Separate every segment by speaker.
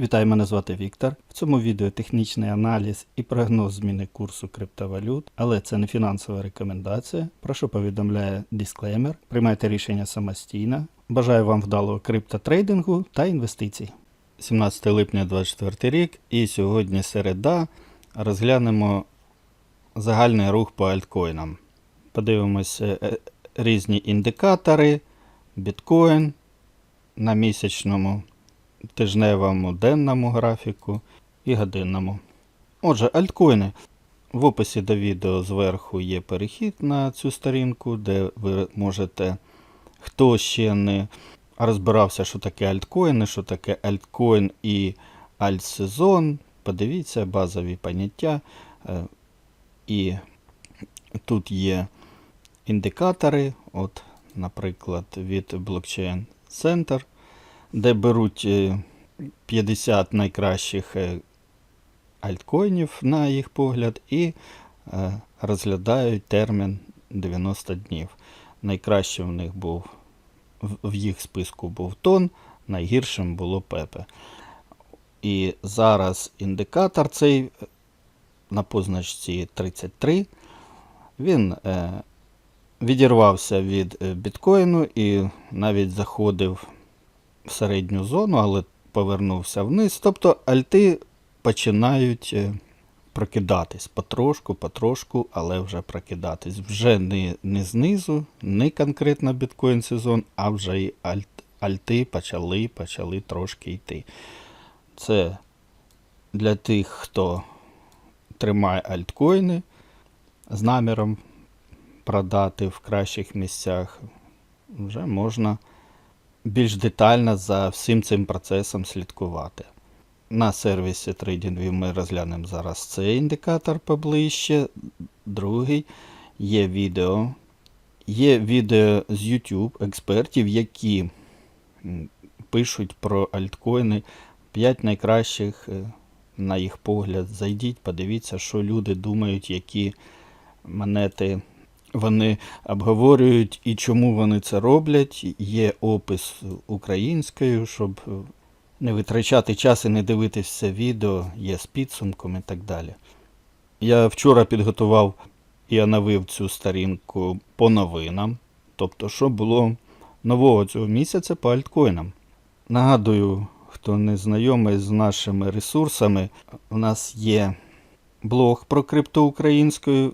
Speaker 1: Вітаю, мене звати Віктор. В цьому відео технічний аналіз і прогноз зміни курсу криптовалют, але це не фінансова рекомендація. Прошу повідомляє дисклеймер. Приймайте рішення самостійно. Бажаю вам вдалого криптотрейдингу та інвестицій. 17 липня 2024 рік і сьогодні середа. Розглянемо загальний рух по альткоїнам. Подивимося е, різні індикатори, біткоін на місячному тижневому, денному графіку і годинному. Отже, альткоїни. В описі до відео зверху є перехід на цю сторінку, де ви можете, хто ще не розбирався, що таке альткоїни, що таке альткоін і альтсезон. Подивіться базові поняття. Е, І тут є індикатори, от, наприклад, від Blockchain Center де беруть е, 50 найкращих е, альткоїнів, на їх погляд, і е, розглядають термін 90 днів. Найкращим в них був в- їх списку був тон, найгіршим було пепе. І зараз індикатор цей е, на позначці 33. Він е, відірвався від е, біткоїну і навіть заходив середню зону, але повернувся вниз. Тобто альти починають е, прокидатись потрошку, потрошку, але вже прокидатись. Вже не, не знизу, не конкретно біткоін сезон, а вже і альт, альти почали, почали трошки йти. Це для тих, хто тримає альткоїни з наміром продати в кращих місцях, вже можна більш детально за всім цим процесом слідкувати. На сервісі TradingView ми розглянемо зараз цей індикатор поближче. Другий є відео. Є відео з YouTube експертів, які пишуть про альткоїни 5 найкращих, е, на їх погляд. Зайдіть, подивіться, що люди думають, які монети вони обговорюють і чому вони це роблять. Є опис українською, щоб не витрачати час і не дивитися відео, є з підсумком і так далі. Я вчора підготував і оновив цю сторінку по новинам, тобто, що було нового цього місяця по альткоїнам. Нагадую, хто не знайомий з нашими ресурсами, у нас є блог про крипту українською,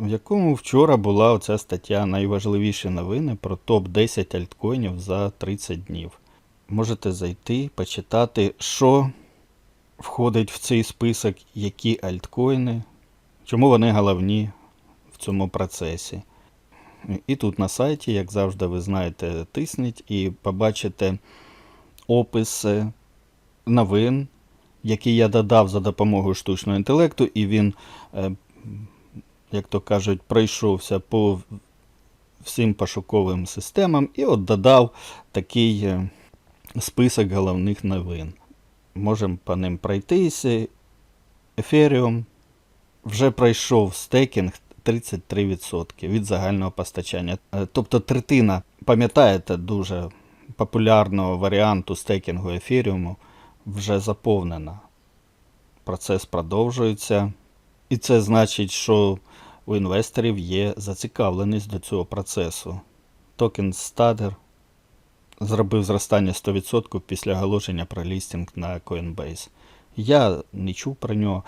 Speaker 1: в якому вчора була оця стаття найважливіші новини про топ-10 альткоїнів за 30 днів. Можете зайти, почитати, що входить в цей список, які альткоїни, чому вони головні в цьому процесі. І тут на сайті, як завжди, ви знаєте, тисніть і побачите описи новин, які я додав за допомогою штучного інтелекту, і він е, як то кажуть, пройшовся по всім пошуковим системам і от додав такий е, список головних новин. Можемо по ним пройтися. Ethereum вже пройшов стейкінг 33% від загального постачання. Е, Тобто третина, пам'ятаєте, дуже популярного варіанту стейкінгу Ethereum вже заповнена. Процес продовжується. І це значить, що у інвесторів є зацікавленість до цього процесу. Токен Stader зробив зростання 100% після оголошення про лістинг на Coinbase. Я не чув про нього.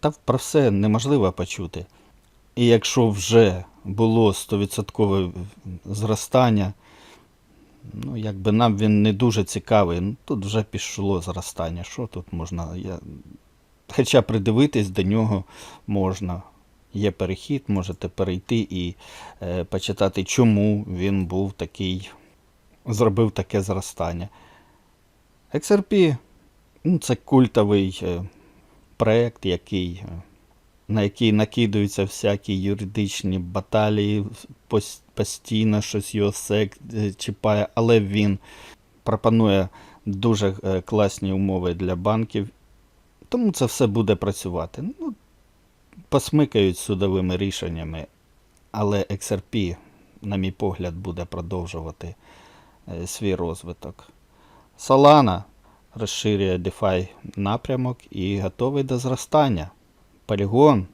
Speaker 1: Та про все неможливо почути. І якщо вже було 100% зростання, ну, якби нам він не дуже цікавий. Ну, тут вже пішло зростання. Що тут можна? Я... Хоча придивитись до нього можна. Є перехід, можете перейти і е, почитати, чому він був такий, зробив таке зростання. XRP ну, це культовий е, проєкт, який, е, на який накидаються всякі юридичні баталії, постійно щось його чіпає, але він пропонує дуже класні умови для банків. Тому це все буде працювати. Ну, посмикають судовими рішеннями, але XRP, на мій погляд, буде продовжувати е, свій розвиток. Solana розширює DeFi напрямок і готовий до зростання. Полігон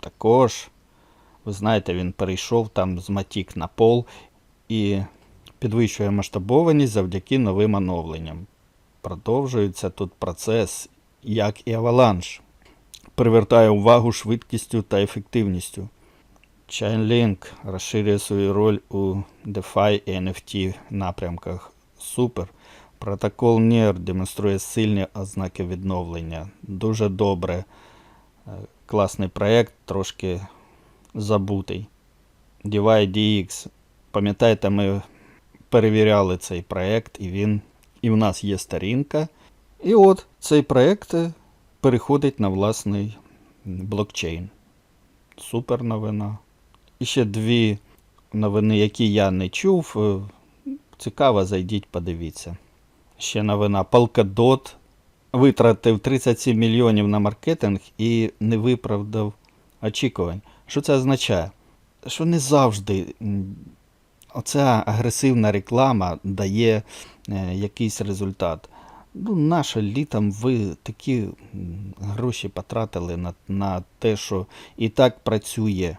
Speaker 1: також, ви знаєте, він перейшов там з матік на пол і підвищує масштабованість завдяки новим оновленням. Продовжується тут процес, як і Avalanche. Привертає увагу швидкістю та ефективністю. Chainlink розширює свою роль у DeFi і NFT напрямках. Супер. Протокол NIR демонструє сильні ознаки відновлення. Дуже добре. Е, Класний проєкт, трошки забутий. DeviDX. Пам'ятаєте, ми перевіряли цей проєкт, і він. І в нас є сторінка. І от цей проєкт е, переходить на власний блокчейн. Супер новина. І ще дві новини, які я не чув. Е, Цікаво, зайдіть, подивіться. Ще новина. Polkadot витратив 37 мільйонів на маркетинг і не виправдав очікувань. Що це означає? Що не завжди оця агресивна реклама дає е, якийсь результат. Ну, наше літом ви такі гроші потратили на, на те, що і так працює.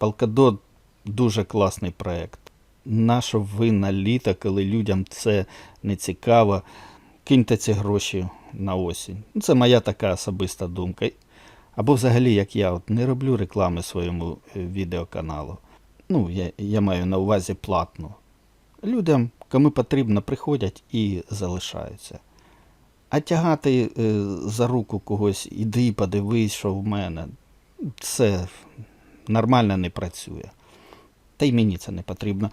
Speaker 1: Polkadot дуже класний проєкт. Нащо ви на літо, коли людям це не цікаво, киньте ці гроші на осінь. Ну, Це моя така особиста думка. Або взагалі, як я от не роблю реклами своєму е, відеоканалу. Ну, я, я маю на увазі платну. Людям, кому потрібно, приходять і залишаються. А тягати е, за руку когось, іди подивись, що в мене, це нормально не працює. Та й мені це не потрібно.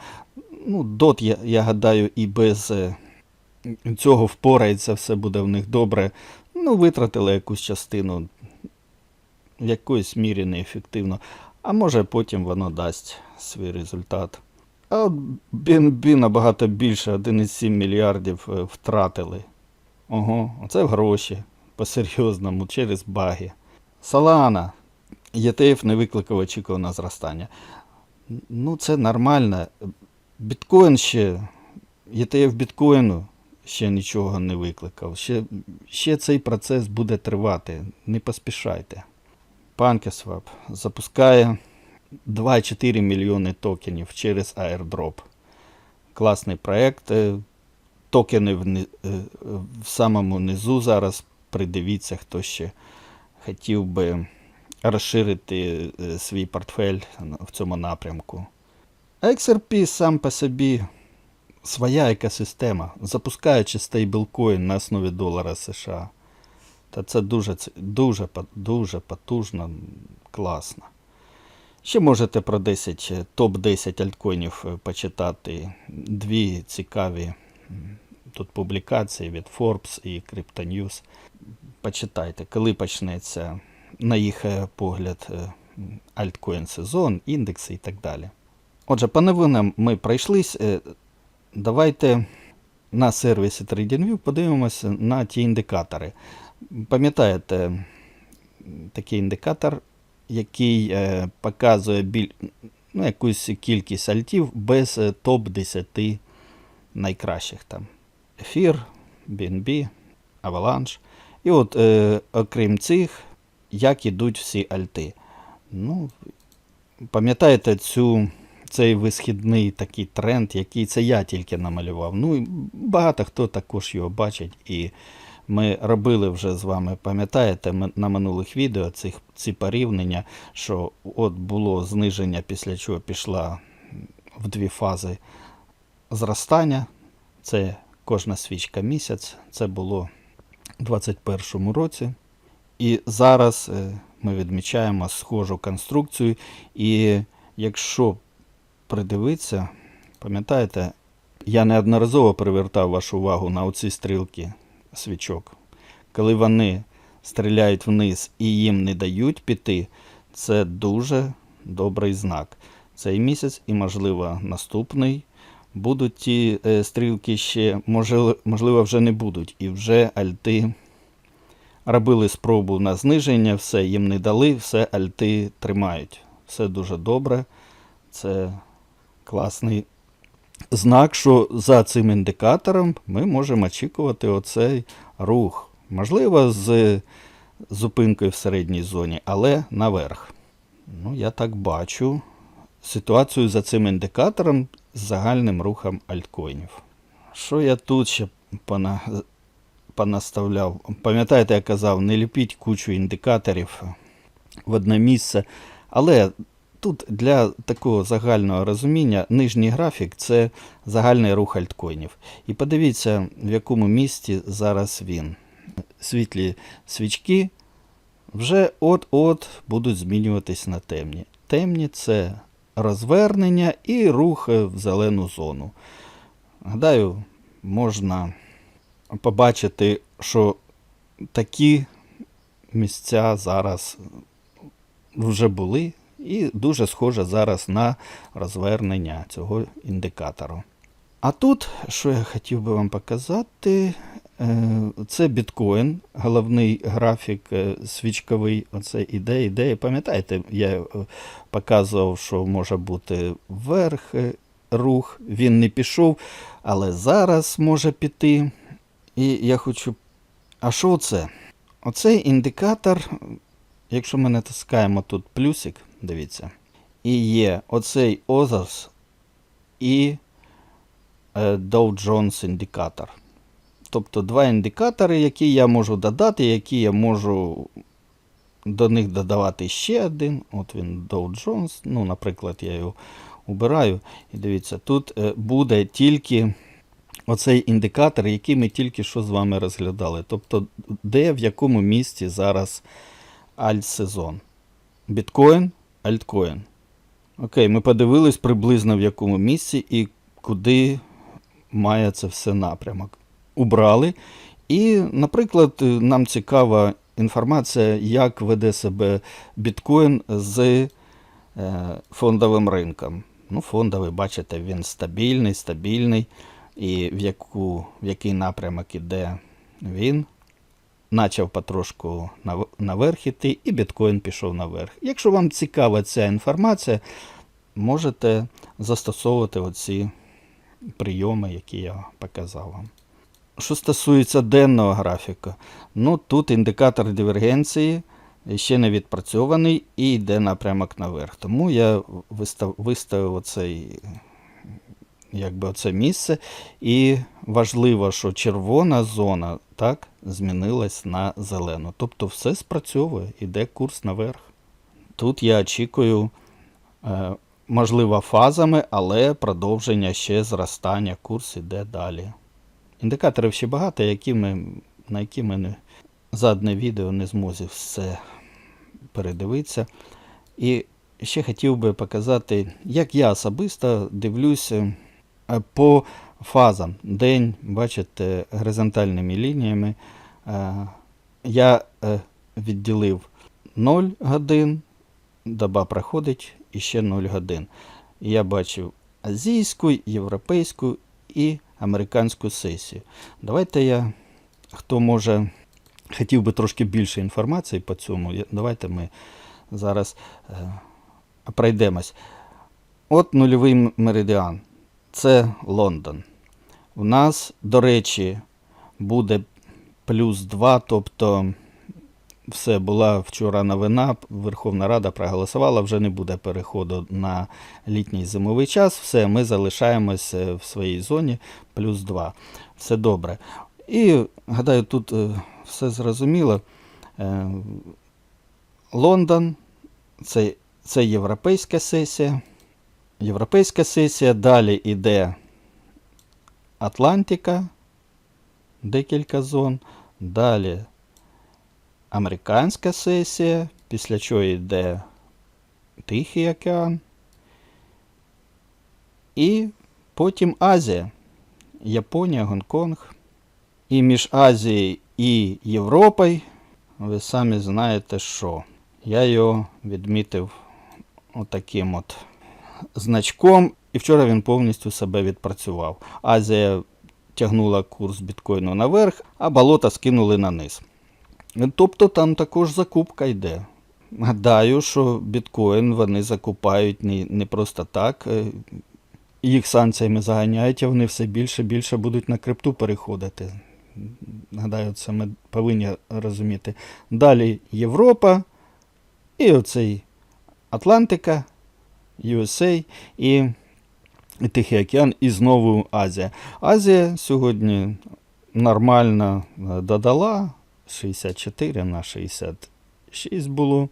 Speaker 1: Ну, дот, я, я гадаю, і без е, цього впорається, все буде в них добре. Ну, витратили якусь частину, в якоїсь мірі неефективно. А може потім воно дасть свій результат. А от BNB набагато більше, 1,7 мільярдів е, втратили. Ого, оце гроші. По-серйозному, через баги. Solana. ETF не викликав очікуваного зростання. Ну, це нормально. Біткоін ще, ETF біткоїну ще нічого не викликав. Ще, ще цей процес буде тривати. Не поспішайте. PancakeSwap запускає 2,4 мільйони токенів через airdrop. Класний проєкт. Токени в, е, в самому низу зараз. Придивіться, хто ще хотів би розширити е, свій портфель в цьому напрямку. XRP сам по собі своя екосистема, запускаючи стейблкоін на основі долара США. Та це дуже, дуже, дуже потужно, класно. Ще можете про 10, е, топ-10 альткоїнів почитати. Дві цікаві тут публікації від Forbes і CryptoNews. Почитайте, коли почнеться, на їх е, погляд, е, альткоін сезон, індекси і так далі. Отже, по новинам ми пройшлись. Е, Давайте на сервісі TradingView подивимося на ті індикатори. Пам'ятаєте, такий індикатор, який показує біль, ну, якусь кількість альтів без е, топ-10 найкращих там. Ефір, BNB, Avalanche. І от, е, окрім цих, як ідуть всі альти. Ну, пам'ятаєте цю, цей висхідний такий тренд, який це я тільки намалював. Ну, багато хто також його бачить. І ми робили вже з вами, пам'ятаєте, на минулих відео цих, ці порівняння, що от було зниження, після чого пішла в дві фази зростання. Це кожна свічка місяць. Це було у 2021 році. І зараз е, ми відмічаємо схожу конструкцію. І якщо придивитися, пам'ятаєте, я неодноразово привертав вашу увагу на оці стрілки свічок. Коли вони стріляють вниз і їм не дають піти, це дуже добрий знак. Цей місяць і, можливо, наступний будуть ті е, стрілки ще, можливо, вже не будуть. І вже альти робили спробу на зниження, все їм не дали, все альти тримають. Все дуже добре. Це класний знак, що за цим індикатором ми можемо очікувати оцей рух. Можливо, з зупинкою в середній зоні, але наверх. Ну, я так бачу ситуацію за цим індикатором загальним рухом альткоїнів. Що я тут ще пона... понаставляв? Пам'ятаєте, я казав, не ліпіть кучу індикаторів в одне місце. Але тут для такого загального розуміння нижній графік це загальний рух альткоїнів. І подивіться, в якому місці зараз він. Світлі свічки вже от-от будуть змінюватись на темні. Темні це розвернення і рух в зелену зону. Гадаю, можна побачити, що такі місця зараз вже були, і дуже схоже зараз на розвернення цього індикатору. А тут, що я хотів би вам показати, е, це біткоін, головний графік е, свічковий. Оце іде, іде. Пам'ятаєте, я е, показував, що може бути вверх рух, він не пішов, але зараз може піти. І я хочу. А що це? Оцей індикатор, якщо ми натискаємо тут плюсик, дивіться, і є оцей Others і Dow Jones індикатор. Тобто два індикатори, які я можу додати, які я можу до них додавати ще один. От він Dow Jones. Ну, наприклад, я його убираю. І дивіться, тут е, буде тільки оцей індикатор, який ми тільки що з вами розглядали. Тобто, де в якому місці зараз альт-сезон. Біткоін, альткоін. Окей, ми подивились приблизно в якому місці і куди має це все напрямок. Убрали. І, наприклад, нам цікава інформація, як веде себе біткоін з е, фондовим ринком. Ну, фондовий, бачите, він стабільний, стабільний. І в, яку, в який напрямок іде він. Почав потрошку наверх іти, і біткоін пішов наверх. Якщо вам цікава ця інформація, можете застосовувати оці прийоми, які я показав вам. Що стосується денного графіка, ну тут індикатор дивергенції ще не відпрацьований і йде напрямок наверх. Тому я вистав, виставив оцей, якби оце місце. І важливо, що червона зона так, змінилась на зелену. Тобто все спрацьовує, іде курс наверх. Тут я очікую, е, можливо, фазами, але продовження ще зростання, курс іде далі. Індикаторів ще багато, які ми, на які ми не, за одне відео не змозі все передивитися. І ще хотів би показати, як я особисто дивлюся е, по фазам. День, бачите, горизонтальними лініями. Е, Я е, відділив 0 годин, доба проходить і ще 0 годин. Я бачив азійську, європейську і американську сесію. Давайте я, хто може, хотів би трошки більше інформації по цьому, давайте ми зараз е, пройдемось. От нульовий меридіан. Це Лондон. У нас, до речі, буде плюс 2, тобто все, була вчора новина, Верховна Рада проголосувала, вже не буде переходу на літній зимовий час. Все, ми залишаємось е, в своїй зоні плюс 2. Все добре. І гадаю, тут е, все зрозуміло. Е, Лондон це, це європейська сесія. Європейська сесія, далі йде Атлантика, декілька зон. Далі американська сесія, після чого йде Тихий океан. І потім Азія, Японія, Гонконг. І між Азією і Європою ви самі знаєте, що. Я його відмітив отаким от значком, і вчора він повністю себе відпрацював. Азія тягнула курс біткоїну наверх, а болота скинули на низ. Тобто там також закупка йде. Гадаю, що біткоін вони закупають не, не просто так. е, Їх санкціями заганяють, а вони все більше і більше будуть на крипту переходити. Гадаю, це ми повинні розуміти. Далі Європа і оцей Атлантика, USA і Тихий океан, і знову Азія. Азія сьогодні нормально е, додала 64 на 66 було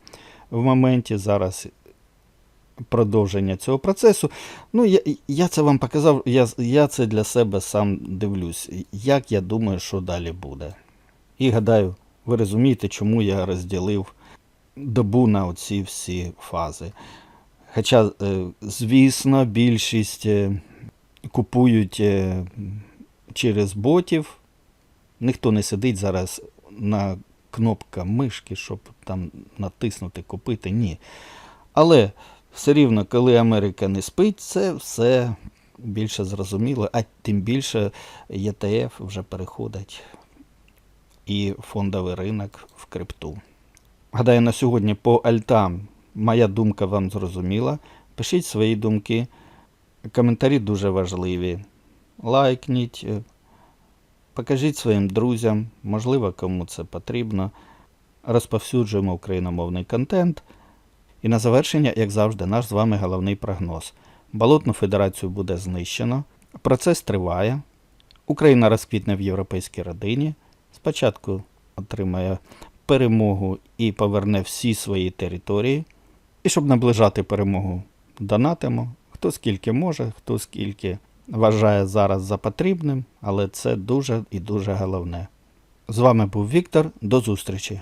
Speaker 1: в моменті. Зараз продовження цього процесу. Ну, я, я це вам показав, я, я це для себе сам дивлюсь, як я думаю, що далі буде. І гадаю, ви розумієте, чому я розділив добу на оці всі фази. Хоча, е, звісно, більшість е, купують е, через ботів. Ніхто не сидить зараз на кнопка мишки, щоб там натиснути, купити. Ні. Але все рівно, коли Америка не спить, це все більше зрозуміло, а тим більше ЄТФ вже переходить і фондовий ринок в крипту. Гадаю, на сьогодні по альтам моя думка вам зрозуміла. Пишіть свої думки. Коментарі дуже важливі. Лайкніть, е, покажіть своїм друзям, можливо, кому це потрібно. Розповсюджуємо україномовний контент. І на завершення, як завжди, наш з вами головний прогноз. Болотну федерацію буде знищено. Процес триває. Україна розквітне в європейській родині. Спочатку отримає перемогу і поверне всі свої території. І щоб наближати перемогу, донатимо. Хто скільки може, хто скільки вважає зараз за потрібним, але це дуже і дуже головне. З вами був Віктор. До зустрічі!